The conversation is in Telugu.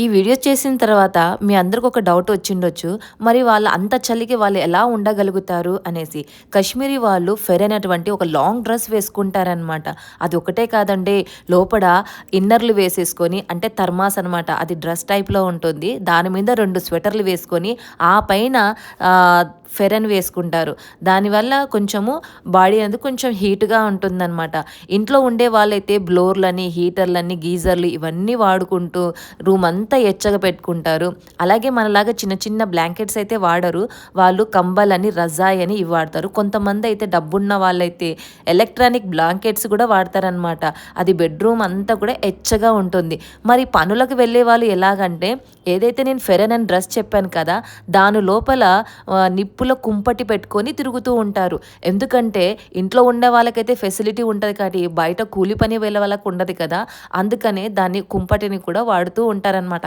ఈ వీడియో చేసిన తర్వాత మీ అందరికి ఒక డౌట్ వచ్చిండొచ్చు. మరి వాళ్ళు అంత చలికి వాళ్ళు ఎలా ఉండగలుగుతారు అనేసి. కాశ్మీరీ వాళ్ళు ఫెర్ అయినటువంటి ఒక లాంగ్ డ్రెస్ వేసుకుంటారనమాట అది ఒకటే కాదండి. లోపల ఇన్నర్లు వేసేసుకొని అంటే థర్మాస్ అనమాట అది డ్రెస్ టైప్లో ఉంటుంది. దాని మీద రెండు స్వెటర్లు వేసుకొని ఆ పైన ఫెరన్ వేసుకుంటారు. దానివల్ల కొంచెము బాడీ అనేది కొంచెం హీట్గా ఉంటుందన్నమాట. ఇంట్లో ఉండే వాళ్ళైతే బ్లోర్లని హీటర్లని గీజర్లు ఇవన్నీ వాడుకుంటూ రూమ్ అంతా ఎచ్చగా పెట్టుకుంటారు. అలాగే మనలాగా చిన్న చిన్న బ్లాంకెట్స్ అయితే వాడరు. వాళ్ళు కంబలని రజాయ్ అని ఇవి వాడతారు. కొంతమంది అయితే డబ్బున్న వాళ్ళైతే ఎలక్ట్రానిక్ బ్లాంకెట్స్ కూడా వాడతారనమాట అది బెడ్రూమ్ అంతా కూడా ఎచ్చగా ఉంటుంది. మరి పనులకు వెళ్ళే వాళ్ళు ఎలాగంటే ఏదైతే నేను ఫెరన్ అని డ్రెస్ చెప్పాను కదా దాని లోపల నిప్పుల కుంపటి పెట్టుకొని తిరుగుతూ ఉంటారు. ఎందుకంటే ఇంట్లో ఉండే వాళ్ళకైతే ఫెసిలిటీ ఉంటుంది కాబట్టి బయట కూలి పని వెళ్ళే వాళ్ళకు ఉండదు కదా. అందుకనే దాన్ని కుంపటిని కూడా వాడుతూ ఉంటారనమాట